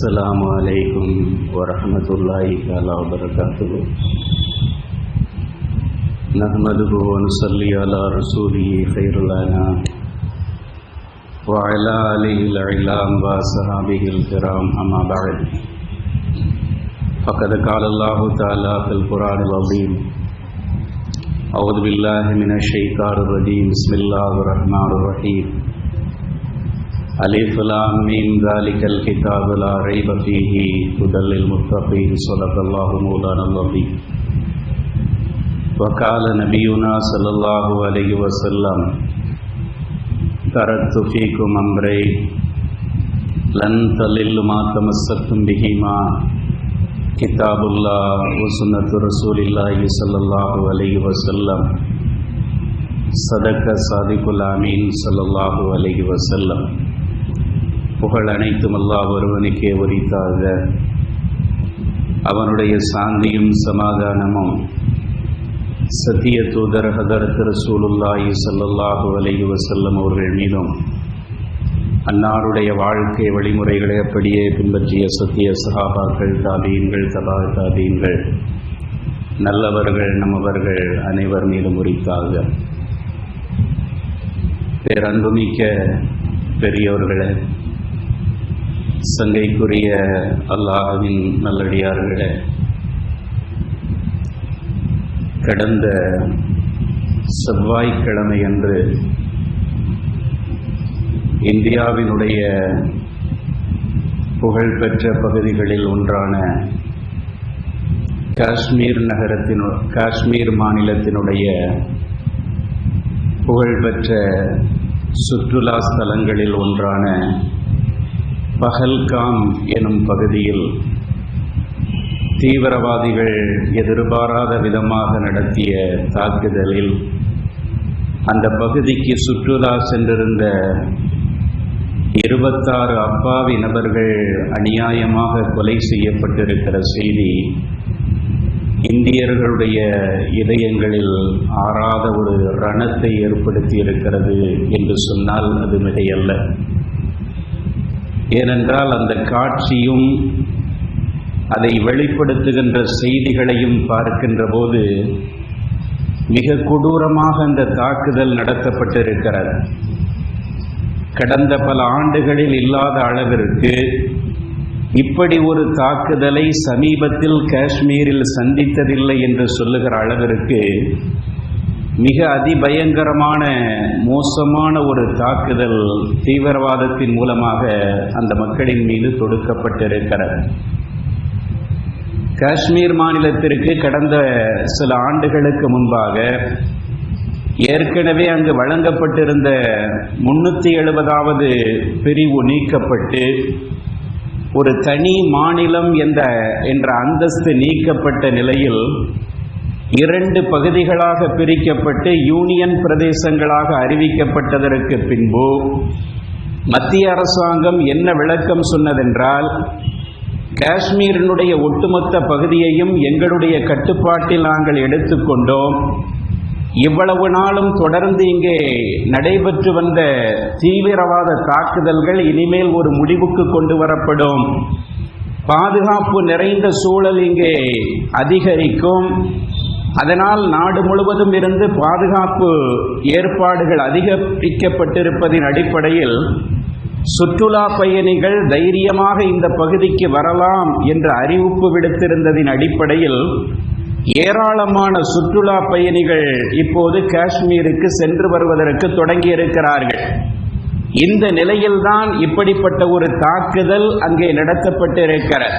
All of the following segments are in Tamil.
السلام علیکم ورحمۃ اللہ تعالیٰ وبرکاتہ۔ نحمد ونصلی علی رسول خیر الانام وعلى آله العلام وصحابه الكرام اما بعد۔ فقد قال الله تعالى في القرآن العظيم اعوذ بالله من الشیطان الرجیم، بسم اللہ الرحمن الرحیم۔ علیف لام ذالک الکتاب لا ریب فیہی هدى المتقین صلی اللہ مولانا اللہ وقال نبینا صلی اللہ علیہ وسلم ترکت فیکم امری لن تلل ما تمسکتم بہیما کتاب اللہ و سنت رسول اللہ صلی اللہ علیہ وسلم. صدق صادق الامین صلی اللہ علیہ وسلم. புகழ் அனைத்தும் அல்லாஹ் ஒருவனுக்கே உரித்தாக. அவனுடைய சாந்தியும் சமாதானமும் சத்திய தூதர் ஹதர் ரசூலுல்லாஹி சல்லல்லாஹு அலைஹி செல்லும் அவர்கள் மீதும் அன்னாருடைய வாழ்க்கை வழிமுறைகளை அப்படியே பின்பற்றிய சத்திய சகாபாக்கள் தாபீன்கள் தபா தாபீன்கள் நல்லவர்கள் நம்மவர்கள் அனைவர் மீதும் உரித்தாக. பேரன்புமிக்க பெரியோர்களே சங்கைக்குரிய அல்லாஹ்வின் நல்லடியார்களே கடந்த செவ்வாய்க்கிழமை அன்று இந்தியாவினுடைய புகழ்பெற்ற பகுதிகளில் ஒன்றான காஷ்மீர் நகரத்தினு காஷ்மீர் மாநிலத்தினுடைய புகழ்பெற்ற சுற்றுலா ஸ்தலங்களில் ஒன்றான பஹல்காம் எனும் பகுதியில் தீவிரவாதிகள் எதிர்பாராத விதமாக நடத்திய தாக்குதலில் அந்த பகுதிக்கு சுற்றுலா சென்றிருந்த இருபத்தாறு அப்பாவி நபர்கள் அநியாயமாக கொலை செய்யப்பட்டிருக்கிற செய்தி இந்தியர்களுடைய இதயங்களில் ஆறாத ஒரு ரணத்தை ஏற்படுத்தி இருக்கிறது என்று சொன்னால் அது மிகையல்ல. ஏனென்றால் அந்த காட்சியும் அதை வெளிப்படுத்துகின்ற செய்திகளையும் பார்க்கின்ற போது மிக கொடூரமாக அந்த தாக்குதல் நடத்தப்பட்டிருக்கிறது. கடந்த பல ஆண்டுகளில் இல்லாத அளவிற்கு இப்படி ஒரு தாக்குதலை சமீபத்தில் காஷ்மீரில் சந்தித்ததில்லை என்று சொல்லுகிற அளவிற்கு மிக அதிபயங்கரமான மோசமான ஒரு தாக்குதல் தீவிரவாதத்தின் மூலமாக அந்த மக்களின் மீது தொடுக்கப்பட்டிருக்கிறது. காஷ்மீர் மாநிலத்திற்கு கடந்த சில ஆண்டுகளுக்கு முன்பாக ஏற்கனவே அங்கு வழங்கப்பட்டிருந்த முன்னூற்றி எழுபதாவது பிரிவு நீக்கப்பட்டு ஒரு தனி மாநிலம் என்ற என்ற அந்தஸ்து நீக்கப்பட்ட நிலையில் இரண்டு பகுதிகளாக பிரிக்கப்பட்டு யூனியன் பிரதேசங்களாக அறிவிக்கப்பட்டதற்கு பின்பு மத்திய அரசாங்கம் என்ன விளக்கம் சொன்னதென்றால் காஷ்மீரினுடைய ஒட்டுமொத்த பகுதியையும் எங்களுடைய கட்டுப்பாட்டில் நாங்கள் எடுத்துக்கொண்டோம் இவ்வளவு நாளும் தொடர்ந்து இங்கே நடைபெற்று வந்த தீவிரவாத தாக்குதல்கள் இனிமேல் ஒரு முடிவுக்கு கொண்டு வரப்படும். பாதுகாப்பு நிறைந்த சூழல் இங்கே அதிகரிக்கும். அதனால் நாடு முழுவதும் இருந்து பாதுகாப்பு ஏற்பாடுகள் அதிகரிக்கப்பட்டிருப்பதின் அடிப்படையில் சுற்றுலா பயணிகள் தைரியமாக இந்த பகுதிக்கு வரலாம் என்ற அறிவிப்பு விடுத்திருந்ததின் அடிப்படையில் ஏராளமான சுற்றுலா பயணிகள் இப்போது காஷ்மீருக்கு சென்று வருவதற்கு தொடங்கி இருக்கிறார்கள் இந்த நிலையில்தான் இப்படிப்பட்ட ஒரு தாக்குதல் அங்கே நடத்தப்பட்டிருக்கிறது.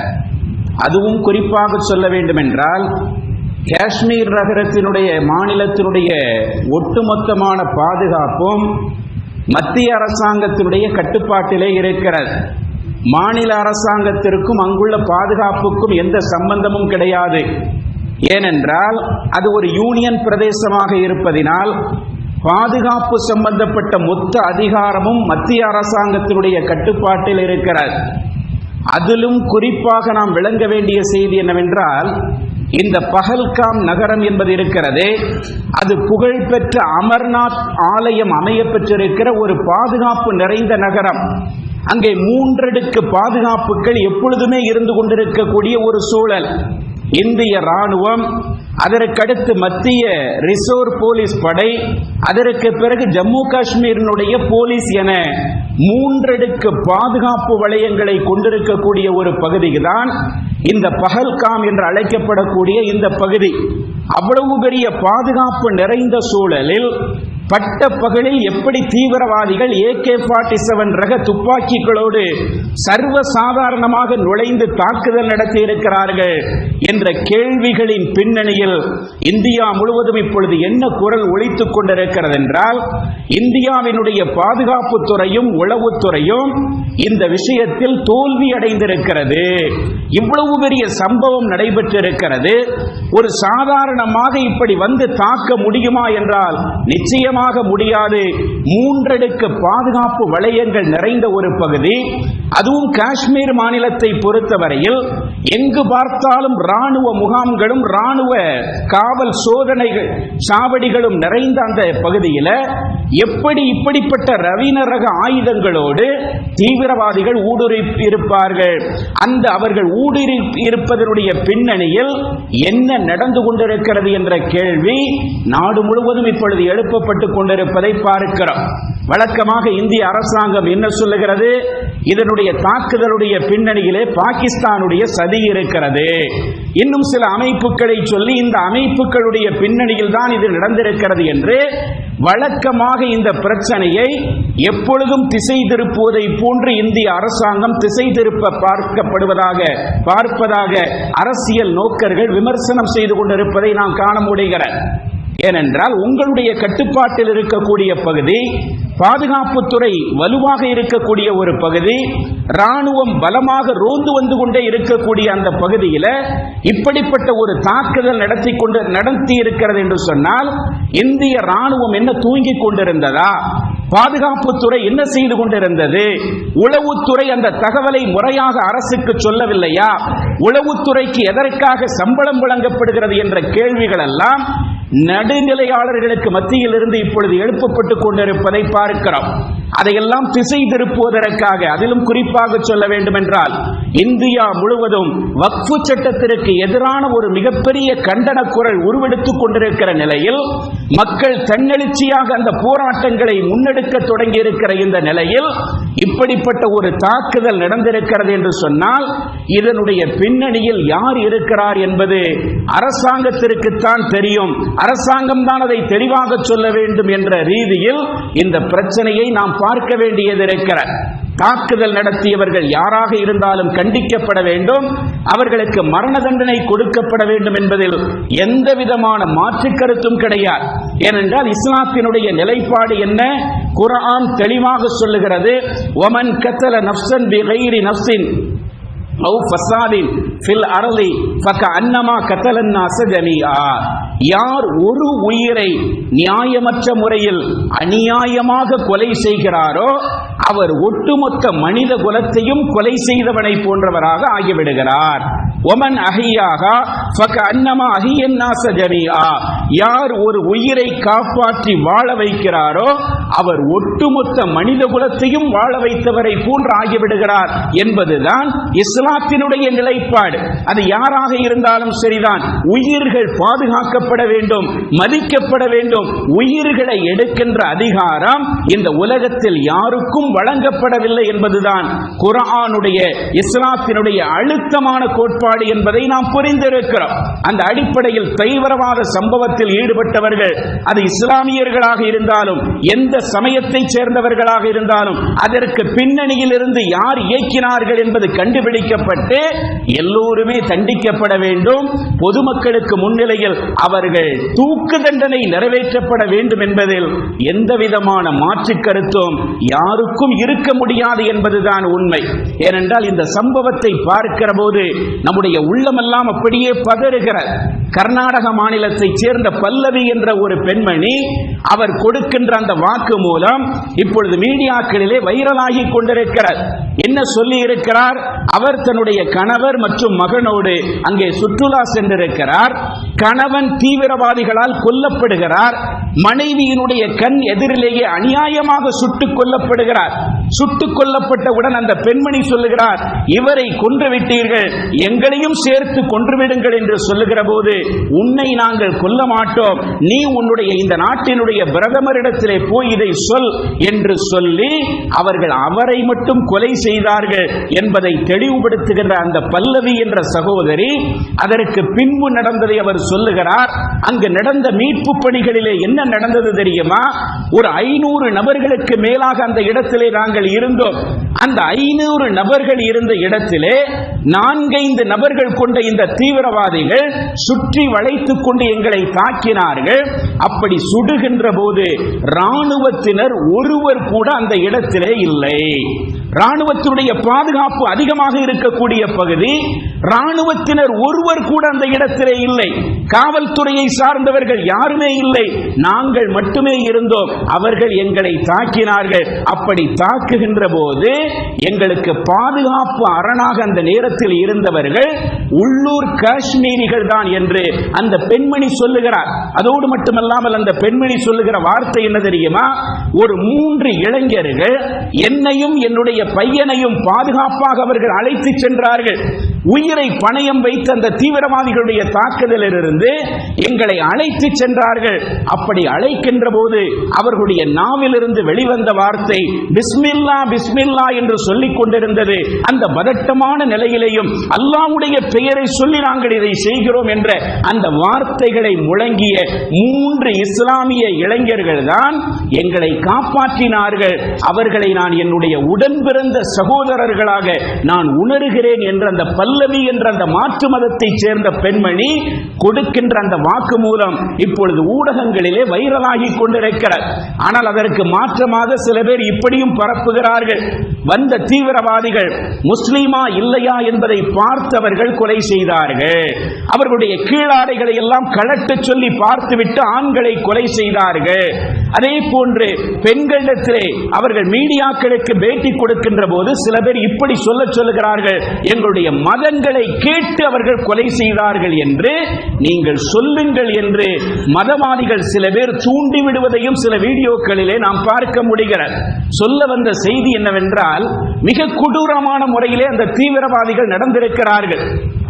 அதுவும் குறிப்பாக சொல்ல வேண்டுமென்றால் காஷ்மீர் நகரத்தினுடைய மாநிலத்தினுடைய ஒட்டுமொத்தமான பாதுகாப்பும் மத்திய அரசாங்கத்தினுடைய கட்டுப்பாட்டிலே இருக்கிறது. மாநில அரசாங்கத்திற்கும் அங்குள்ள பாதுகாப்புக்கும் எந்த சம்பந்தமும் கிடையாது. ஏனென்றால் அது ஒரு யூனியன் பிரதேசமாக இருப்பதினால் பாதுகாப்பு சம்பந்தப்பட்ட மொத்த அதிகாரமும் மத்திய அரசாங்கத்தினுடைய கட்டுப்பாட்டில் இருக்கிறது. அதிலும் குறிப்பாக நாம் விளங்க வேண்டிய செய்தி என்னவென்றால் இந்த பகல்காம் நகரம் என்பது இருக்கிறது அது புகழ்பெற்ற அமர்நாத் ஆலயம் அமைய பெற்றிருக்கிற ஒரு பாதுகாப்பு நிறைந்த நகரம். அங்கே மூன்றடுக்கு பாதுகாப்புகள் எப்பொழுதுமே இருந்து கொண்டிருக்கக்கூடிய ஒரு சூழல். இந்திய ராணுவம் அதற்கடுத்து மத்திய ரிசர்வ் போலீஸ் படை அதற்கு பிறகு ஜம்மு காஷ்மீரினுடைய போலீஸ் என மூன்றடுக்கு பாதுகாப்பு வளையங்களை கொண்டிருக்கக்கூடிய ஒரு பகுதிதான் இந்த பகல்காம் என்று அழைக்கப்படக்கூடிய இந்த பகுதி. அவ்வளவு பெரிய பாதுகாப்பு நிறைந்த சூழலில் பட்ட பகலில் எப்படி தீவிரவாதிகள் ஏகே ஃபார்ட்டி செவன் ரக துப்பாக்கிகளோடு சர்வ சாதாரணமாக நுழைந்து தாக்குதல் நடத்தியிருக்கிறார்கள் என்ற கேள்விகளின் பின்னணியில் இந்தியா முழுவதும் இப்பொழுது என்ன குரல் ஒழித்துக் கொண்டிருக்கிறது என்றால் இந்தியாவினுடைய பாதுகாப்பு துறையும் உளவுத்துறையும் இந்த விஷயத்தில் தோல்வி அடைந்திருக்கிறது இவ்வளவு பெரிய சம்பவம் நடைபெற்றிருக்கிறது. ஒரு சாதாரணமாக இப்படி வந்து தாக்க முடியுமா என்றால் நிச்சயம் நிச்சயமாக முடியாது. மூன்றடுக்கு பாதுகாப்பு வளையங்கள் நிறைந்த ஒரு பகுதி. அதுவும் காஷ்மீர் மாநிலத்தை பொறுத்தவரையில் எங்கு பார்த்தாலும் ராணுவ முகாம்களும் ராணுவ காவல் சோதனைகள் சாவடிகளும் நிறைந்த அந்த பகுதியில் எப்படி இப்படிப்பட்ட ரவீனரக ஆயுதங்களோடு தீவிரவாதிகள் ஊடுருவி இருப்பார்கள் அந்த அவர்கள் ஊடுருவி இருப்பதனுடைய பின்னணியில் என்ன நடந்து கொண்டிருக்கிறது என்ற கேள்வி நாடு முழுவதும் இப்பொழுது எழுப்பப்பட்டு செயல்பட்டுக் கொண்டிருப்பதை பார்க்கிறோம். வழக்கமாக இந்திய அரசாங்கம் என்ன சொல்லுகிறது? இதனுடைய தாக்குதலுடைய பின்னணியிலே பாகிஸ்தானுடைய சதி இருக்கிறது. இன்னும் சில அமைப்புகளை சொல்லி இந்த அமைப்புகளுடைய பின்னணியில் தான் இது நடந்திருக்கிறது என்று வழக்கமாக இந்த பிரச்சனையை எப்பொழுதும் திசை திருப்புவதை போன்று இந்திய அரசாங்கம் திசை திருப்ப பார்க்கப்படுவதாக பார்ப்பதாக அரசியல் நோக்கர்கள் விமர்சனம் செய்து கொண்டிருப்பதை நாம் காண முடிகிறது. ஏனென்றால் உங்களுடைய கட்டுப்பாட்டில் இருக்கக்கூடிய பகுதி பாதுகாப்புத்துறை வலுவாக இருக்கக்கூடிய ஒரு பகுதி ராணுவம் பலமாக ரோந்து வந்து கொண்டே இருக்கக்கூடிய அந்த பகுதியில் இப்படிப்பட்ட ஒரு தாக்குதல் நடத்தி கொண்டு நடத்தி இருக்கிறது என்று சொன்னால் இந்திய ராணுவம் என்ன தூங்கிக் கொண்டிருந்ததா? பாதுகாப்புத்துறை என்ன செய்து கொண்டிருந்தது? உளவுத்துறை அந்த தகவலை முறையாக அரசுக்கு சொல்லவில்லையா? உளவுத்துறைக்கு எதற்காக சம்பளம் வழங்கப்படுகிறது என்ற கேள்விகள் எல்லாம் நடுநிலையாளர்களுக்கு மத்தியில் இருந்து இப்பொழுது எழுப்பப்பட்டுக் கொண்டிருப்பதை பார்க்கிறோம். அதையெல்லாம் திசை திருப்புவதற்காக அதிலும் குறிப்பாக சொல்ல வேண்டும் என்றால் இந்தியா முழுவதும் வக்ஃபு சட்டத்திற்கு எதிரான ஒரு மிகப்பெரிய கண்டன குரல் உருவெடுத்துக் கொண்டிருக்கிற நிலையில் மக்கள் தன்னெழுச்சியாக அந்த போராட்டங்களை முன்னெடுக்க தொடங்கி இருக்கிற இந்த நிலையில் இப்படிப்பட்ட ஒரு தாக்குதல் நடந்திருக்கிறது என்று சொன்னால் இதனுடைய பின்னணியில் யார் இருக்கிறார் என்பது அரசாங்கத்திற்குத்தான் தெரியும். அரசாங்கம் தான் அதை தெளிவாக சொல்ல வேண்டும் என்ற ரீதியில் இந்த பிரச்சனையை நாம் பார்க்க வேண்டியது இருக்கிறது தாக்குதல் நடத்தியவர்கள் யாராக இருந்தாலும் கண்டிக்கப்பட வேண்டும். அவர்களுக்கு மரண தண்டனை கொடுக்கப்பட வேண்டும் என்பதில் எந்த விதமான மாற்று கருத்தும் கிடையாது. ஏனென்றால் இஸ்லாத்தினுடைய நிலைப்பாடு என்ன? குரான் தெளிவாக சொல்லுகிறது ஒமன் கத்தல நப்சன் பி நப்சின் அவு ஃபசாதின் ஃபில் அரலி ஃபக அன்னமா கத்தலன்னா சஜமியா யார் ஒரு உயிரை நியாயமற்ற முறையில் அநியாயமாக கொலை செய்கிறாரோ அவர் ஒட்டுமொத்த மனித குலத்தையும் கொலை செய்தவனை போன்றவராக ஆகிவிடுகிறார். ஒமன் அஹியாக ஃபக அன்னமா அஹியன் நாச ஜமீஆ யார் ஒரு உயிரை காப்பாற்றி வாழ வைக்கிறாரோ அவர் ஒட்டுமொத்த மனித குலத்தையும் வாழ வைத்தவரை போன்று ஆகிவிடுகிறார் என்பதுதான் இஸ்லாத்தினுடைய நிலைப்பாடு. அது யாராக இருந்தாலும் சரிதான். உயிர்கள் பாதுகாக்கப்பட வேண்டும் மதிக்கப்பட வேண்டும். உயிர்களை எடுக்கின்ற அதிகாரம் இந்த உலகத்தில் யாருக்கும் வழங்கப்படவில்லை என்பதுதான் குரானுடைய இஸ்லாத்தினுடைய அழுத்தமான கோட்பாடு. என்பதை நாம் புரிந்திருக்கிறோம். அந்த அடிப்படையில் தீவிரவாத சம்பவத்தில் ஈடுபட்டவர்கள் அது இஸ்லாமியர்களாக இருந்தாலும் எந்த சமயத்தைச் சேர்ந்தவர்களாக இருந்தாலும் அதற்கு பின்னணியில் இருந்து யார் இயக்கினார்கள் என்பது கண்டுபிடிக்கப்பட்டு எல்லோருமே தண்டிக்கப்பட வேண்டும். பொதுமக்களுக்கு முன்னிலையில் அவர்கள் தூக்கு தண்டனை நிறைவேற்றப்பட வேண்டும் என்பதில் எந்த விதமான மாற்று கருத்தும் யாருக்கும் இருக்க முடியாது என்பதுதான் உண்மை. ஏனென்றால் இந்த சம்பவத்தை பார்க்கிற போது நம்முடைய உள்ளமெல்லாம் அப்படியே பதறுகிற கர்நாடக மாநிலத்தைச் சேர்ந்த பல்லவி என்ற ஒரு பெண்மணி அவர் கொடுக்கின்ற அந்த வாக்கு மூலம் இப்பொழுது மீடியாக்களிலே வைரலாகி கொண்டிருக்கிறார். என்ன சொல்லி இருக்கிறார்? அவர் தன்னுடைய கணவர் மற்றும் மகனோடு அங்கே சுற்றுலா சென்றிருக்கிறார். கணவன் தீவிரவாதிகளால் கொல்லப்படுகிறார். மனைவியினுடைய கண் எதிரிலேயே அநியாயமாக சுட்டுக் கொல்லப்படுகிறார். சுட்டுக் கொல்லப்பட்டவுடன் அந்த பெண்மணி சொல்லுகிறார் இவரை கொன்று விட்டீர்கள். எங்களையும் சேர்த்து கொன்றுவிடுங்கள் என்று சொல்லுகிற போது உன்னை நாங்கள் கொல்ல மாட்டோம். நீ உன்னுடைய இந்த நாட்டினுடைய பிரதமரிடத்திலே போய் இதை சொல் என்று சொல்லி அவர்கள் அவரை மட்டும் கொலை செய்தார்கள் என்பதை தெளிவுபடுத்துகின்ற அந்த பல்லவி என்ற சகோதரி அதற்கு பின்பு நடந்ததை அவர் சொல்லுகிறார் அங்கு நடந்த மீட்பு பணிகளிலே என்ன நடந்தது தெரியுமா? ஒரு ஐநூறு நபர்களுக்கு மேலாக அந்த இடத்திலே நாங்கள் இருந்தோம். அந்த ஐநூறு நபர்கள் இருந்த இடத்திலே நான்கைந்து நபர்கள் கொண்ட இந்த தீவிரவாதிகள் சுற்றி வளைத்துக் கொண்டு எங்களை தாக்கினார்கள். அப்படி சுடுகின்ற போது ராணுவத்தினர் ஒருவர் கூட அந்த இடத்திலே இல்லை. ராணுவத்தினுடைய பாதுகாப்பு அதிகமாக இருக்கக்கூடிய பகுதி ராணுவத்தினர் ஒருவர் கூட அந்த இடத்திலே இல்லை. காவல்துறையை சார்ந்தவர்கள் யாருமே இல்லை. நாங்கள் மட்டுமே இருந்தோம். அவர்கள் எங்களை தாக்கினார்கள். அப்படி தாக்குகின்ற போது எங்களுக்கு பாதுகாப்பு அரணாக அந்த நேரத்தில் இருந்தவர்கள் உள்ளூர் காஷ்மீரிகள் தான் என்று அந்த பெண்மணி சொல்லுகிறார். அதோடு மட்டுமல்லாமல் அந்த பெண்மணி சொல்லுகிற வார்த்தை என்ன தெரியுமா? ஒரு மூன்று இளைஞர்கள் என்னையும் என்னுடைய பையனையும் பாதுகாப்பாக அவர்கள் அழைத்து சென்றார்கள். உயிரை பணயம் வைத்த அந்த தீவிரவாதிகளுடைய தாக்குதலிலிருந்து எங்களை அழைத்து சென்றார்கள். அப்படி அழைக்கின்ற போது அவர்களுடைய நாவிலிருந்து வெளிவந்த வார்த்தை பிஸ்மில்லா பிஸ்மில்லா என்று சொல்லிக் கொண்டிருந்தது. அந்த பதட்டமான நிலையிலேயும் அல்லாவுடைய பெயரை சொல்லி நாங்கள் இதை செய்கிறோம் என்ற அந்த வார்த்தைகளை முழங்கிய மூன்று இஸ்லாமிய இளைஞர்கள் தான் எங்களை காப்பாற்றினார்கள். அவர்களை நான் என்னுடைய உடன் பிறந்த சகோதரர்களாக நான் உணர்கிறேன் என்ற அந்த பல் பல்லவி என்ற அந்த மாற்று மதத்தைச் சேர்ந்த பெண்மணி கொடுக்கின்ற அந்த வாக்கு மூலம் இப்பொழுது ஊடகங்களிலே வைரலாகி கொண்டிருக்கிறார். ஆனால் அதற்கு மாற்றமாக சில பேர் இப்படியும் பரப்புகிறார்கள். வந்த தீவிரவாதிகள் முஸ்லீமா இல்லையா என்பதை பார்த்தவர்கள் கொலை செய்தார்கள். அவர்களுடைய கீழாடைகளை எல்லாம் கலட்ட சொல்லி பார்த்துவிட்டு ஆண்களை கொலை செய்தார்கள். அதே போன்று பெண்களிடத்திலே அவர்கள் மீடியாக்களுக்கு பேட்டி கொடுக்கின்ற போது சில பேர் இப்படி சொல்ல சொல்லுகிறார்கள். எங்களுடைய மத வாதங்களை கேட்டு அவர்கள் கொலை செய்தார்கள் என்று நீங்கள் சொல்லுங்கள் என்று மதவாதிகள் சில பேர் தூண்டி விடுவதையும் சில வீடியோக்களிலே நாம் பார்க்க முடிகிறது. சொல்ல வந்த செய்தி என்னவென்றால் மிக கொடூரமான முறையிலே அந்த தீவிரவாதிகள் நடந்திருக்கிறார்கள்.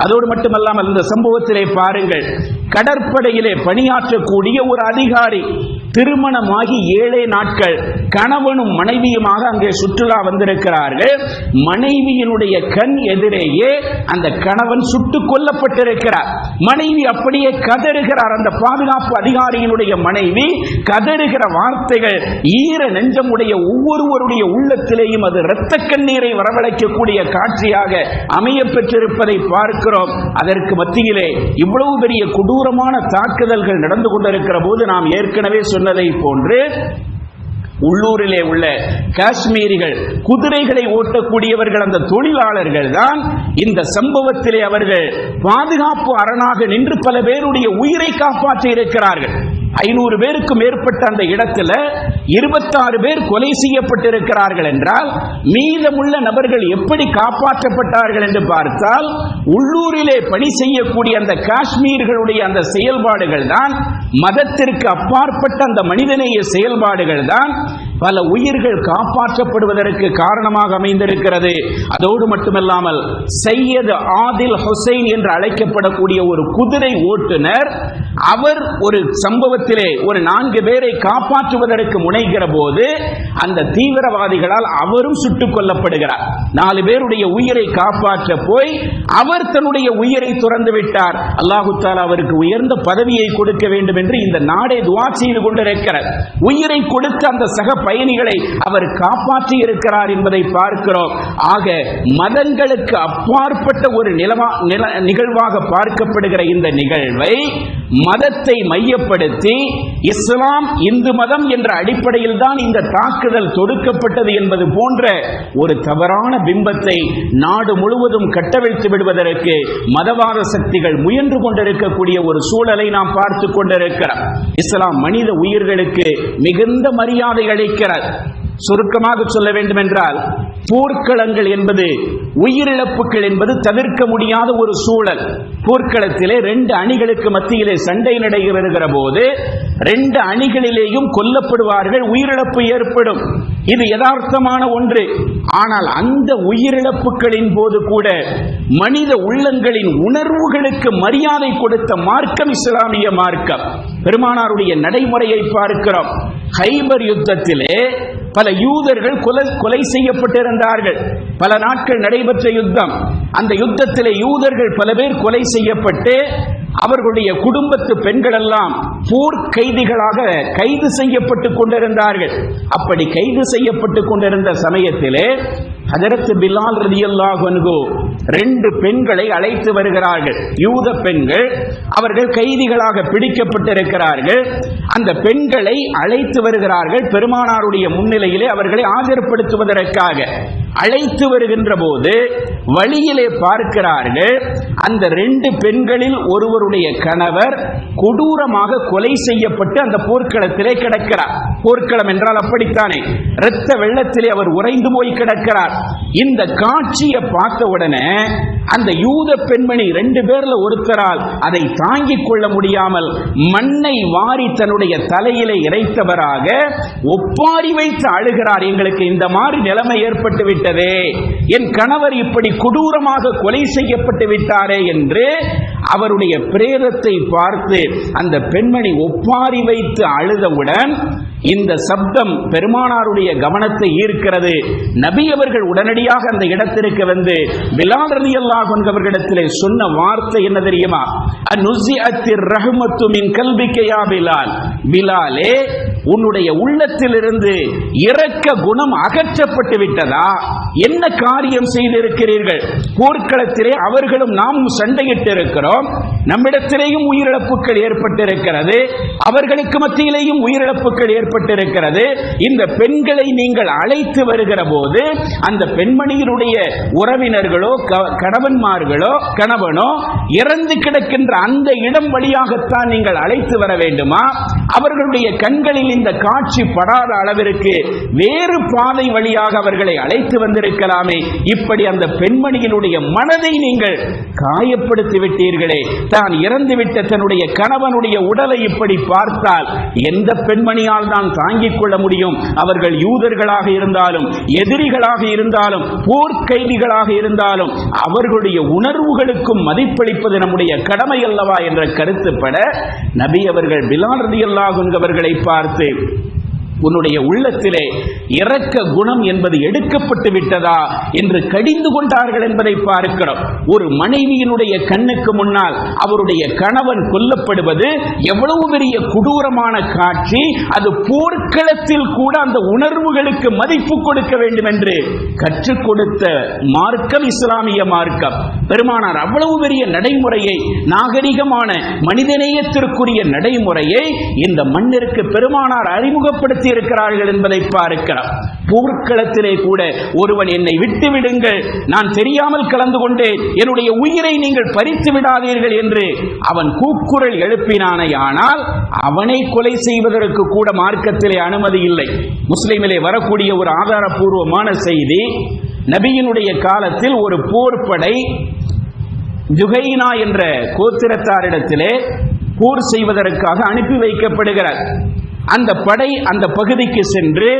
அதோடு மட்டுமல்லாமல் இந்த சம்பவத்திலே பாருங்கள் கடற்படையிலே பணியாற்றக்கூடிய ஒரு அதிகாரி திருமணமாகி ஏழே நாட்கள் கணவனும் மனைவியுமாக அங்கே சுற்றுலா வந்திருக்கிறார்கள். மனைவியினுடைய கண் எதிரேயே அந்த கணவன் சுட்டுக் கொல்லப்பட்டிருக்கிறார். மனைவி அப்படியே கதறுகிறார். அந்த பாதுகாப்பு அதிகாரியினுடைய மனைவி கதறுகிற வார்த்தைகள் ஈர நெஞ்சமுடைய ஒவ்வொருவருடைய உள்ளத்திலேயும் அது இரத்த கண்ணீரை வரவழைக்கக்கூடிய காட்சியாக அமைய பெற்றிருப்பதை பார்க்கிறோம். அதற்கு மத்தியிலே இவ்வளவு பெரிய கொடூரமான தாக்குதல்கள் நடந்து கொண்டிருக்கிற போது நாம் ஏற்கனவே சொன்னதை போன்று உள்ளூரிலே உள்ள காஷ்மீரிகள் குதிரைகளை ஓட்டக்கூடியவர்கள் அந்த தொழிலாளர்கள் தான் இந்த சம்பவத்திலே அவர்கள் பாதுகாப்பு அரணாக நின்று பல பேருடைய உயிரை காப்பாற்றி இருக்கிறார்கள் ஐநூறு பேருக்கு மேற்பட்ட அந்த இடத்துல இருபத்தாறு பேர் கொலை செய்யப்பட்டிருக்கிறார்கள் என்றால் மீதமுள்ள நபர்கள் எப்படி காப்பாற்றப்பட்டார்கள் என்று பார்த்தால் உள்ளூரிலே பணி செய்யக்கூடிய அந்த காஷ்மீர்களுடைய அந்த செயல்பாடுகள் தான் மதத்திற்கு அப்பாற்பட்ட அந்த மனிதநேய செயல்பாடுகள் தான் பல உயிர்கள் காப்பாற்றப்படுவதற்கு காரணமாக அமைந்திருக்கிறது. அதோடு மட்டுமல்லாமல் சையது ஆதில் ஹுசைன் என்று அழைக்கப்படக்கூடிய ஒரு குதிரை ஓட்டுநர் அவர் ஒரு சம்பவத்திலே ஒரு நான்கு பேரை காப்பாற்றுவதற்கு முனைகிற போது அந்த தீவிரவாதிகளால் அவரும் சுட்டுக் கொல்லப்படுகிறார். நாலு பேருடைய உயிரை காப்பாற்ற போய் அவர் தன்னுடைய உயிரை துறந்து விட்டார். அல்லாஹு தாலா அவருக்கு உயர்ந்த பதவியை கொடுக்க வேண்டும் என்று இந்த நாடே துவா செய்து கொண்டிருக்கிறார். உயிரை கொடுத்த அந்த சக பயணிகளை அவர் காப்பாற்றி இருக்கிறார் என்பதை பார்க்கிறோம். ஆக மதங்களுக்கு அப்பாற்பட்ட ஒரு நிலவா நில நிகழ்வாக பார்க்கப்படுகிற இந்த நிகழ்வை மதத்தை மையப்படுத்தி இஸ்லாம் இந்து மதம் என்ற அடிப்படையில் தான் இந்த தாக்குதல் தொடுக்கப்பட்டது என்பது போன்ற ஒரு தவறான பிம்பத்தை நாடு முழுவதும் கட்டவிழ்த்து விடுவதற்கு மதவாத சக்திகள் முயன்று கொண்டிருக்கக்கூடிய ஒரு சூழலை நாம் பார்த்து கொண்டிருக்கிறோம். இஸ்லாம் மனித உயிர்களுக்கு மிகுந்த மரியாதை அளிக்கிறது. சுருக்கமாக சொல்ல வேண்டும் என்றால் போர்க்களங்கள் என்பது உயிரிழப்புகள் என்பது தவிர்க்க முடியாத ஒரு சூழல். போர்க்களத்திலே ரெண்டு அணிகளுக்கு மத்தியிலே சண்டை நடைபெறுகிற போது ரெண்டு அணிகளிலேயும் கொல்லப்படுவார்கள் உயிரிழப்பு ஏற்படும். இது யதார்த்தமான ஒன்று. ஆனால் அந்த உயிரிழப்புகளின் போது கூட மனித உள்ளங்களின் உணர்வுகளுக்கு மரியாதை கொடுத்த மார்க்கம் இஸ்லாமிய மார்க்கம். பெருமானாருடைய நடைமுறையை பார்க்கிறோம். ஹைபர் யுத்தத்திலே பல யூதர்கள் கொலை கொலை செய்யப்பட்டிருந்தார்கள். பல நாட்கள் நடைபெற்ற யுத்தம். அந்த யுத்தத்திலே யூதர்கள் பல பேர் கொலை செய்யப்பட்டு அவர்களுடைய குடும்பத்து பெண்கள் எல்லாம் போர் கைதிகளாக கைது செய்யப்பட்டு கொண்டிருந்தார்கள். அப்படி கைது செய்யப்பட்டு கொண்டிருந்த சமயத்திலே ஹஜரத் பிலால் ரலியல்லாஹு ரெண்டு பெண்களை அழைத்து வருகிறார்கள். யூத பெண்கள் அவர்கள் கைதிகளாக பிடிக்கப்பட்டிருக்கிறார்கள். அந்த பெண்களை அழைத்து வருகிறார்கள். பெருமானாருடைய முன்னிலையிலே அவர்களை ஆஜர்படுத்துவதற்காக. அழைத்து வருகின்ற போது வழியிலே பார்க்கிறார்கள். அந்த ரெண்டு பெண்களில் ஒருவருடைய கணவர் கொடூரமாக கொலை செய்யப்பட்டு அந்த போர்க்களத்திலே கிடக்கிறார். போர்க்களம் என்றால் அப்படித்தானே? இரத்த வெள்ளத்திலே அவர் உறைந்து போய் கிடக்கிறார். இந்த காட்சியை பார்த்த உடனே and அந்த யூத பெண்மணி ரெண்டு பேர்ல ஒருத்தரால் அதை தாங்கிக் கொள்ள முடியாமல் மண்ணை வாரி தன்னுடைய தலையிலே இறைத்தவராக ஒப்பாரி வைத்து அழுகிறார். எங்களுக்கு இந்த மாதிரி நிலைமை ஏற்பட்டு விட்டதே. என் கணவர் இப்படி கொடூரமாக கொலை செய்யப்பட்டு விட்டாரே என்று அவருடைய பிரேதத்தை பார்த்து அந்த பெண்மணி ஒப்பாரி வைத்து அழுதவுடன் இந்த சப்தம் பெருமானாருடைய கவனத்தை ஈர்க்கிறது. நபி அவர்கள் உடனடியாக அந்த இடத்திற்கு வந்து பிலால் ரலியல்லாஹு அன்ஹு அவர்களிடத்திலே சொன்ன வார்த்தை என்ன தெரியுமா? அந்நுசிஅத்திர் ரஹ்மத்து மின் கல்பிக்கையா பிலால். பிலாலே உன்னுடைய உள்ளத்திலிருந்து இறக்க குணம் அகற்றப்பட்டு விட்டதா? என்ன காரியம் செய்திருக்கிறீர்கள்? போர்க்களத்திலே அவர்களும் நாமும் சண்டையிட்டு இருக்கிறோம் நம்மிடத்திலேயும் உயிரிழப்புகள் ஏற்பட்டிருக்கிறது. அவர்களுக்கு மத்தியிலேயும் உயிரிழப்புகள் ஏற்பட்டிருக்கிறது. இந்த பெண்களை நீங்கள் அழைத்து வருகிற போது அந்த பெண்மணியினுடைய உறவினர்களோ கணவன் கணவன்மார்களோ கணவனோ இறந்து கிடக்கின்ற அந்த இடம் வழியாகத்தான் நீங்கள் அழைத்து வர வேண்டுமா? அவர்களுடைய கண்களில் இந்த காட்சி படாத அளவிற்கு வேறு பாதை வழியாக அவர்களை அழைத்து வந்திருக்கலாமே. இப்படி அந்த பெண்மணியினுடைய மனதை நீங்கள் காயப்படுத்தி விட்டீர்களே தான் இறந்துவிட்ட தன்னுடைய கணவனுடைய உடலை இப்படி பார்த்தால் எந்த பெண்மணியால் தான் தாங்கிக் கொள்ள முடியும்? அவர்கள் யூதர்களாக இருந்தாலும் எதிரிகளாக இருந்தாலும் போர்க்கைதிகளாக இருந்தாலும் அவர்கள் அவர்களுடைய உணர்வுகளுக்கும் மதிப்பளிப்பது நம்முடைய கடமை அல்லவா என்ற கருத்துப்பட நபி அவர்கள் பிலான் ரதி அல்லாஹ் அவர்களை பார்த்து உன்னுடைய உள்ளத்திலே இறக்க குணம் என்பது எடுக்கப்பட்டு விட்டதா என்று கடிந்து கொண்டார்கள் என்பதை பார்க்கிறோம். ஒரு மனைவியினுடைய கண்ணுக்கு முன்னால் அவருடைய கணவன் கொல்லப்படுவது எவ்வளவு பெரிய கொடூரமான காட்சி. அது போர்க்களத்தில் கூட அந்த உணர்வுகளுக்கு மதிப்பு கொடுக்க வேண்டும் என்று கற்றுக் கொடுத்த மார்க்கம் இஸ்லாமிய மார்க்கம். பெருமானார் அவ்வளவு பெரிய நடைமுறையை நாகரிகமான மனிதநேயத்திற்குரிய நடைமுறையை இந்த மண்ணிற்கு பெருமானார் அறிமுகப்படுத்தி இருக்கிறார்கள் என்பதை பார்க்கிறோம் போர்க்களத்திலே கூட ஒருவன் என்னை விட்டு விடுங்கள் நான் தெரியாமல் கலந்து கொண்டேன். என்னுடைய உயிரை நீங்கள் பறித்து விடாதீர்கள் என்று அவன் கூக்குரல் எழுப்பினானே. ஆனால் அவனை கொலை செய்வதற்கு கூட மார்க்கத்திலே அனுமதி இல்லை. முஸ்லிமிலே வரக்கூடிய ஒரு ஆதாரபூர்வமான செய்தி நபியினுடைய காலத்தில் ஒரு போர்ப்படை ஜுகைனா என்ற கோத்திரத்தாரிடத்திலே போர் செய்வதற்காக அனுப்பி வைக்கப்படுகிறார். அந்த படை அந்த பகுதிக்கு சென்று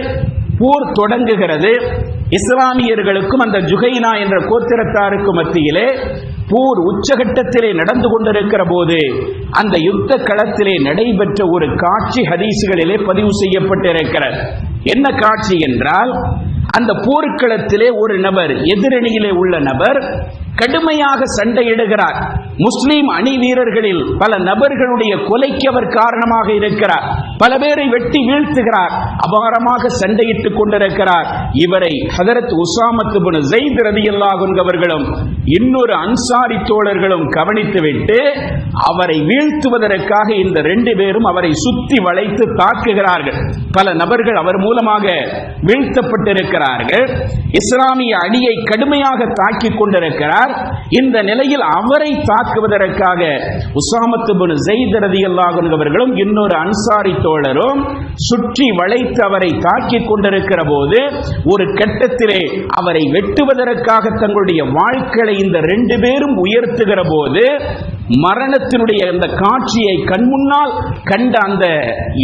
போர் தொடங்குகிறது. இஸ்லாமியர்களுக்கும் அந்த ஜுகைனா என்ற கோத்திரத்தாருக்கும் மத்தியிலே போர் உச்சகட்டத்திலே நடந்து கொண்டிருக்கிற போது அந்த யுத்த களத்திலே நடைபெற்ற ஒரு காட்சி ஹதீசுகளிலே பதிவு செய்யப்பட்டிருக்கிறது. என்ன காட்சி என்றால் அந்த போர்க்களத்திலே ஒரு நபர் எதிரணியிலே உள்ள நபர் கடுமையாக சண்டையிடுகிறார். முஸ்லீம் அணி வீரர்களில் பல நபர்களுடைய கொலைக்கு அவர் காரணமாக இருக்கிறார். பல பேரை வெட்டி வீழ்த்துகிறார். அபாரமாக சண்டையிட்டுக் கொண்டிருக்கிறார். இவரை ஹதரத் உசாமத்து ஜெயித் அவர்களும் இன்னொரு அன்சாரி தோழர்களும் கவனித்துவிட்டு அவரை வீழ்த்துவதற்காக இந்த ரெண்டு பேரும் அவரை சுத்தி வளைத்து தாக்குகிறார்கள். பல நபர்கள் அவர் மூலமாக வீழ்த்தப்பட்டிருக்கிறார்கள். இஸ்லாமிய அணியை கடுமையாக தாக்கிக் கொண்டிருக்கிறார். இந்த நிலையில் அவரை தாக்குவதற்காக உசாமத்து பின் ஜெயித் ரதி அவர்களும் இன்னொரு அன்சாரி தோழரும் சுற்றி வளைத்து அவரை தாக்கிக் கொண்டிருக்கிற போது ஒரு கட்டத்திலே அவரை வெட்டுவதற்காக தங்களுடைய வாழ்க்கையை இந்த ரெண்டு பேரும் உயர்த்துகிற போது மரணத்தினுடைய அந்த காட்சியை கண்முன்னால் கண்ட அந்த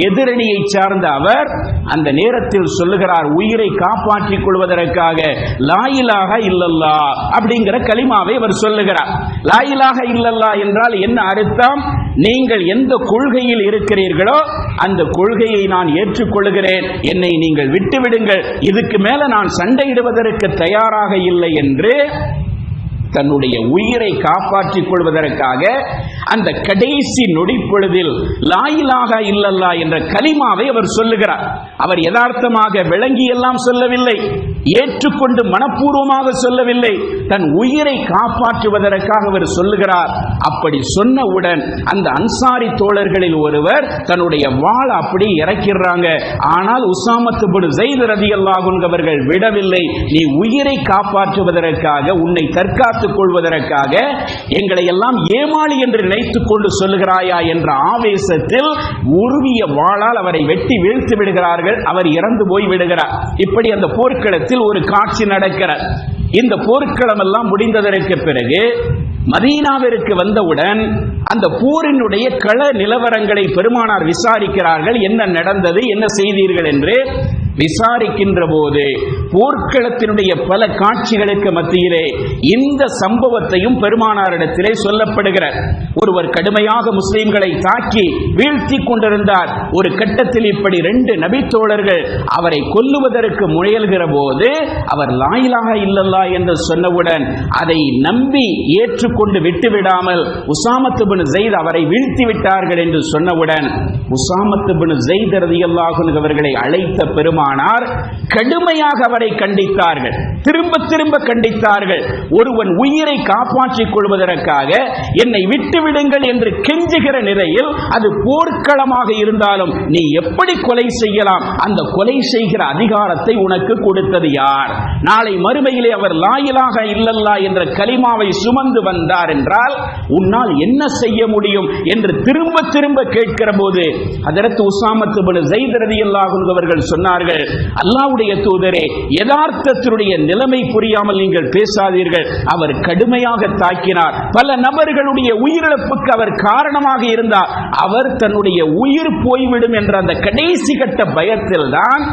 எதிரணியை சார்ந்த அவர் அந்த நேரத்தில் சொல்லுகிறார் உயிரை காப்பாற்றிக் கொள்வதற்காக லாயிலாக இல்லல்லா அப்படிங்கிற கலிமாவை அவர் சொல்லுகிறார். லாயிலாக இல்லல்லா என்றால் என்ன அர்த்தம்? நீங்கள் எந்த கொள்கையில் இருக்கிறீர்களோ அந்த கொள்கையை நான் ஏற்றுக்கொள்கிறேன். என்னை நீங்கள் விட்டுவிடுங்கள். இதுக்கு மேல நான் சண்டையிடுவதற்கு தயாராக இல்லை என்று தன்னுடைய உயிரை காப்பாற்றிக் கொள்வதற்காக அந்த கடைசி நொடிப்பொழுதில் லாயிலாக இல்லல்லா என்ற கலிமாவை அவர் சொல்லுகிறார். அவர் யதார்த்தமாக விளங்கியெல்லாம் சொல்லவில்லை. ஏற்றுக்கொண்டு மனப்பூர்வமாக சொல்லவில்லை. தன் உயிரை காப்பாற்றுவதற்காக அவர் சொல்லுகிறார். அப்படி சொன்னவுடன் அந்த அன்சாரி தோழர்களில் ஒருவர் தன்னுடைய வாழ் அப்படி இறக்கிறாங்க ஆனால் உசாமத்து பின் ஜெயித் ரதியல்லாஹு அவர்கள் விடவில்லை. நீ உயிரை காப்பாற்றுவதற்காக உன்னை தற்காத்துக் கொள்வதற்காக எங்களை எல்லாம் ஏமாளி என்று நினைத்துக் கொண்டு சொல்லுகிறாயா என்ற ஆவேசத்தில் உருவிய வாளால் அவரை வெட்டி வீழ்த்து விடுகிறார்கள். அவர் இறந்து போய் விடுகிறார். இப்படி அந்த போர்க்களத்தில் ஒரு காட்சி நடக்கிறார் இந்த போர்க்களம் எல்லாம் முடிந்ததற்கு பிறகு மதீனாவிற்கு வந்தவுடன் அந்த போரினுடைய கள நிலவரங்களை பெருமானார் விசாரிக்கிறார்கள். என்ன நடந்தது? என்ன செய்தீர்கள் என்று விசாரிக்கின்ற போது போர்க்களத்தினுடைய பல காட்சிகளுக்கு மத்தியிலே இந்த சம்பவத்தையும் பெருமானாரிடத்திலே சொல்லப்படுகிறார். ஒருவர் கடுமையாக முஸ்லிம்களை தாக்கி வீழ்த்தி கொண்டிருந்தார். ஒரு கட்டத்தில் இப்படி ரெண்டு நபித்தோழர்கள் அவரை கொல்லுவதற்கு முயல்கிற போது அவர் லாயிலாக இல்லல்லா என்று சொன்னவுடன் அதை நம்பி ஏற்றுக்கொண்டு விட்டுவிடாமல் உசாமத்து பின் ஜெயித் அவரை வீழ்த்தி விட்டார்கள் என்று சொன்னவுடன் உசாமத்து பின் ஜெயித் ரதியல்லாஹு அவர்களை அழைத்த பெருமானார் கடுமையாக அவரை கண்டித்தார்கள். திரும்ப திரும்ப கண்டித்தார்கள். ஒருவன் உயிரை காப்பாற்றிக் கொள்வதற்காக என்னை விட்டுவிடுங்கள் என்று கெஞ்சுகிற நிலையில் அது போர்க்களமாக இருந்தாலும் நீ எப்படி கொலை செய்யலாம்? அந்த கொலை செய்கிற அதிகாரத்தை உனக்கு கொடுத்தது யார்? நாளை மறுமையிலே அவர் லாயிலாக இல்லல்லா என்ற கலிமாவை சுமந்து வந்தார் என்றால் உன்னால் என்ன செய்ய முடியும் என்று திரும்ப திரும்ப கேட்கிற போது அதற்கு உசாமத்து பின் ஜெயித் ரலியல்லாஹு அவர்கள் சொன்னார்கள் அல்லாஹ்வுடைய தூதரே யதார்த்தத்தினுடைய நிலைமை புரியாமல் நீங்கள் பேசாதீர்கள். அவர் கடுமையாக தாக்கினார். பல நபர்களுடைய உயிரிழப்புக்கு அவர் காரணமாக இருந்தார். அவர் தன்னுடைய உயிர் போய்விடும் என்ற அந்த கடைசி கட்ட பயத்தில் தான்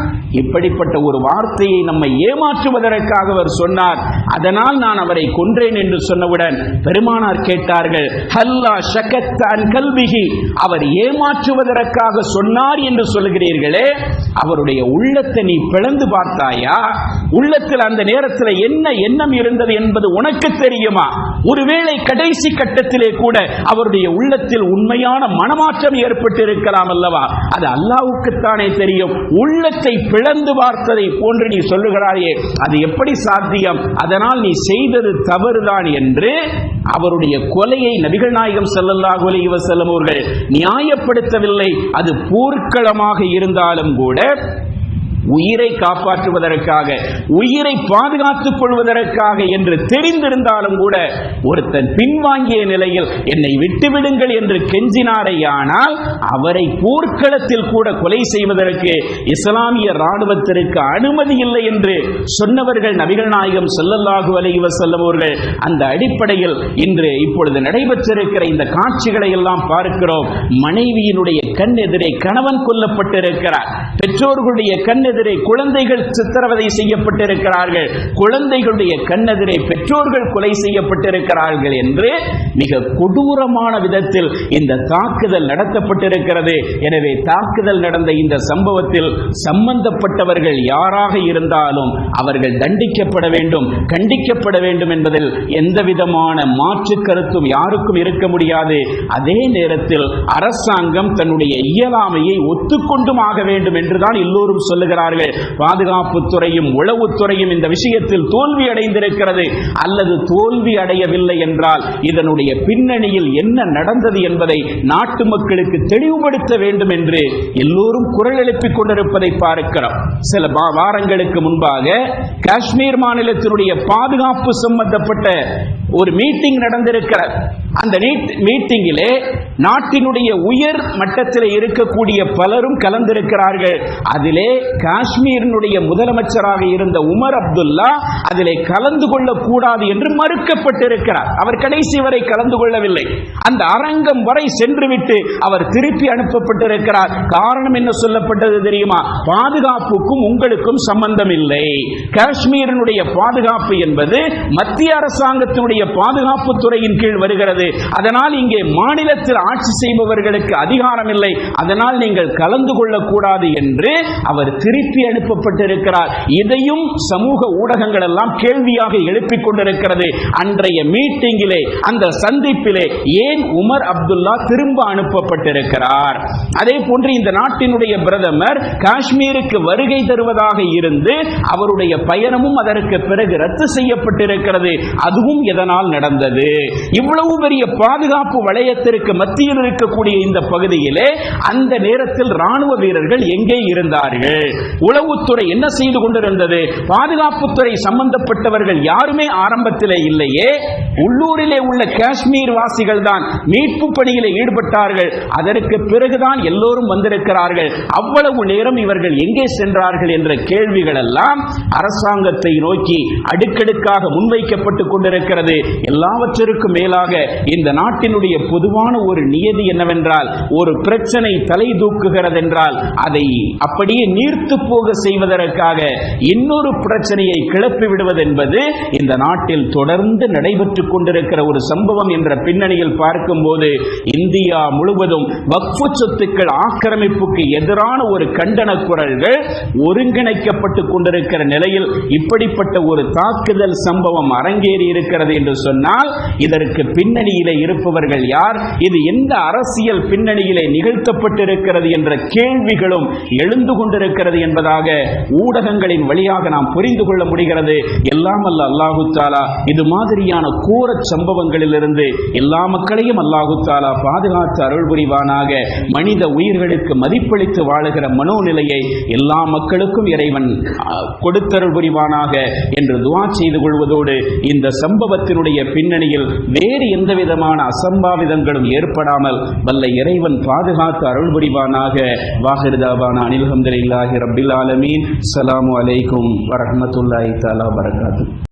இப்படிப்பட்ட ஒரு வார்த்தையை நம்மை ஏமாற்றுவதற்காக அவர் சொன்னார். அதனால் நான் அவரை கொன்றேன் என்று சொன்னவுடன் பெருமானார் கேட்டார்கள் ஹல்லா ஷகத்தான் கல்விகி அவர் ஏமாற்றுவதற்காக சொன்னார் என்று சொல்கிறீர்களே அவருடைய எண்ணத்தை நீ பிளந்து பார்த்தாயா? உள்ளத்தில் அந்த நேரத்தில் என்ன எண்ணம் இருந்தது என்பது உனக்கு தெரியுமா? ஒருவேளை கடைசி கட்டத்திலே கூட அவருடைய உள்ளத்தில் உண்மையான மனமாற்றம் ஏற்பட்டு இருக்கலாம் அல்லவா? அது அல்லாவுக்குத்தானே தெரியும். உள்ளத்தை பிளந்து பார்த்ததை போன்று நீ சொல்லுகிறாயே அது எப்படி சாத்தியம்? அதனால் நீ செய்தது தவறுதான் என்று அவருடைய கொலையை நபிகள் நாயகம் ஸல்லல்லாஹு அலைஹி செல்லும் அவர்கள் நியாயப்படுத்தவில்லை. அது போர்க்களமாக இருந்தாலும் கூட உயிரை காப்பாற்றுவதற்காக உயிரை பாதுகாத்துக் கொள்வதற்காக என்று தெரிந்திருந்தாலும் கூட ஒருத்தன் பின்வாங்கிய நிலையில் என்னை விட்டுவிடுங்கள் என்று கெஞ்சினாரையானால் அவரை போர்க்களத்தில் கூட கொலை செய்வதற்கு இஸ்லாமிய ராணுவத்திற்கு அனுமதி இல்லை என்று சொன்னவர்கள் நபிகள் நாயகம் ஸல்லல்லாஹு அலைஹி வஸல்லம் அவர்கள் அந்த அடிப்படையில் இன்று இப்பொழுது நடைபெற்றிருக்கிற இந்த காட்சிகளை எல்லாம் பார்க்கிறோம். மனைவியினுடைய கண் எதிரே கணவன் கொல்லப்பட்டிருக்கிறார். பெற்றோர்களுடைய கண் கண்ணெதிரே குழந்தைகள் சித்திரவதை செய்யப்பட்டிருக்கிறார்கள். குழந்தைகளுடைய கண்ணெதிரே பெற்றோர்கள் கொலை செய்யப்பட்டிருக்கிறார்கள் என்று மிக கொடூரமான விதத்தில் இந்த தாக்குதல் நடத்தப்பட்டிருக்கிறது. எனவே தாக்குதல் நடந்த இந்த சம்பவத்தில் சம்பந்தப்பட்டவர்கள் யாராக இருந்தாலும் அவர்கள் தண்டிக்கப்பட வேண்டும் கண்டிக்கப்பட வேண்டும் என்பதில் எந்த விதமான மாற்று கருத்தும் யாருக்கும் இருக்க முடியாது. அதே நேரத்தில் அரசாங்கம் தன்னுடைய இயலாமையை ஒத்துக்கொண்டும் ஆக வேண்டும் என்றுதான் எல்லோரும் சொல்லுகிறார்கள். பாதுகாப்புத்துறையும் உளவுத்துறையும் இந்த விஷயத்தில் தோல்வி அடைந்திருக்கிறது அல்லது தோல்வி அடையவில்லை என்றால் இதனுடைய பின்னணியில் என்ன நடந்தது என்பதை நாட்டு மக்களுக்கு தெளிவுபடுத்த வேண்டும் என்று எல்லோரும் குரல் எழுப்பிக் கொண்டிருப்பதை பார்க்கிறோம். சில வாரங்களுக்கு முன்பாக காஷ்மீர் மாநிலத்தினுடைய பாதுகாப்பு சம்பந்தப்பட்ட ஒரு மீட்டிங் நடந்திருக்கிறது. அந்த நீட்- மீட்டிங்கிலே நாட்டினுடைய உயர் மட்டத்தில் இருக்கக்கூடிய பலரும் கலந்திருக்கிறார்கள். அதிலே காஷ்மீரினுடைய முதலமைச்சராக இருந்த உமர் அப்துல்லா அதிலே கலந்து கொள்ளக்கூடாது என்று மறுக்கப்பட்டிருக்கிறார். அவர் கடைசி வரை கலந்து கொள்ளவில்லை. அந்த அரங்கம் வரை சென்றுவிட்டு அவர் திருப்பி அனுப்பப்பட்டிருக்கிறார். காரணம் என்ன சொல்லப்பட்டது தெரியுமா? பாதுகாப்புக்கும் உங்களுக்கும் சம்பந்தம் இல்லை காஷ்மீரினுடைய பாதுகாப்பு என்பது மத்திய அரசாங்கத்தினுடைய பாதுகாப்பு துறையின் கீழ் வருகிறது. இருக்கிறது. அதனால் இங்கே மாநிலத்தில் ஆட்சி செய்பவர்களுக்கு அதிகாரம் இல்லை அதனால் நீங்கள் கலந்து கொள்ளக்கூடாது என்று அவர் திருப்பி அனுப்பப்பட்டிருக்கிறார். இதையும் சமூக ஊடகங்கள் எல்லாம் கேள்வியாக எழுப்பிக் கொண்டிருக்கிறது. அன்றைய மீட்டிங்கிலே அந்த சந்திப்பிலே ஏன் உமர் அப்துல்லா திரும்ப அனுப்பப்பட்டிருக்கிறார்? அதே போன்று இந்த நாட்டினுடைய பிரதமர் காஷ்மீருக்கு வருகை தருவதாக இருந்து அவருடைய பயணமும் அதற்கு பிறகு ரத்து செய்யப்பட்டிருக்கிறது. அதுவும் எதனால் நடந்தது? இவ்வளவு பெரிய பாதுகாப்பு வளையத்திற்கு மத்தியில் இருக்கக்கூடிய இந்த பகுதியிலே அந்த நேரத்தில் ராணுவ வீரர்கள் எங்கே இருந்தார்கள்? உளவுத்துறை என்ன செய்து கொண்டிருந்தது? பாதுகாப்புத்துறை சம்பந்தப்பட்டவர்கள் யாருமே ஆரம்பத்திலே இல்லையே. உள்ளூரிலே உள்ள காஷ்மீர் வாசிகள் தான் மீட்பு பணியில் ஈடுபட்டார்கள். அதற்கு பிறகுதான் எல்லோரும் வந்திருக்கிறார்கள். அவ்வளவு நேரம் இவர்கள் எங்கே சென்றார்கள் என்ற கேள்விகள் எல்லாம் அரசாங்கத்தை நோக்கி அடுக்கடுக்காக முன்வைக்கப்பட்டுக் கொண்டிருக்கிறது. எல்லாவற்றிற்கும் மேலாக இந்த நாட்டினுடைய பொதுவான ஒரு நியதி என்னவென்றால் ஒரு பிரச்சனை தலை தூக்குகிறது என்றால் அதை அப்படியே நீர்த்து போக செய்வதற்காக இன்னொரு பிரச்சனையை கிளப்பி விடுவது என்பது இந்த நாட்டில் தொடர்ந்து நடைபெற்றுக் கொண்டிருக்கிற ஒரு சம்பவம் என்ற பின்னணியில் பார்க்கும்போது இந்தியா முழுவதும் வக்ஃபு சொத்துக்கள் ஆக்கிரமிப்புக்கு எதிரான ஒரு கண்டன குரல்கள் ஒருங்கிணைக்கப்பட்டுக் கொண்டிருக்கிற நிலையில் இப்படிப்பட்ட ஒரு தாக்குதல் சம்பவம் அரங்கேறி இருக்கிறது என்று சொன்னால் இதற்கு பின்னணி பின்னணியிலே இருப்பவர்கள் யார்? இது எந்த அரசியல் பின்னணியிலே நிகழ்த்தப்பட்டிருக்கிறது என்ற கேள்விகளும் எழுந்து கொண்டிருக்கிறது என்பதாக ஊடகங்களின் வழியாக நாம் புரிந்து கொள்ள முடிகிறது. எல்லாம் அல்ல அல்லாஹு தாலா இது மாதிரியான கோர சம்பவங்களிலிருந்து எல்லா மக்களையும் அல்லாஹு தாலா பாதுகாத்து அருள் புரிவானாக. மனித உயிர்களுக்கு மதிப்பளித்து வாழுகிற மனோநிலையை எல்லா மக்களுக்கும் இறைவன் கொடுத்தருள் புரிவானாக என்று துவா செய்து கொள்வதோடு இந்த சம்பவத்தினுடைய பின்னணியில் வேறு எந்தவித விதமான அசம்பாவிதங்களும் ஏற்படாமல் வல்ல இறைவன் பாதுகாத்து அருள் புரிவானாக. வாஹிருதாபான அனில்ஹம்துலில்லாஹி ரபில் ஆலமீன். அலாம் அலைக்கும் வரஹ்மத்துல்லாஹி தஆலா வரகாத்து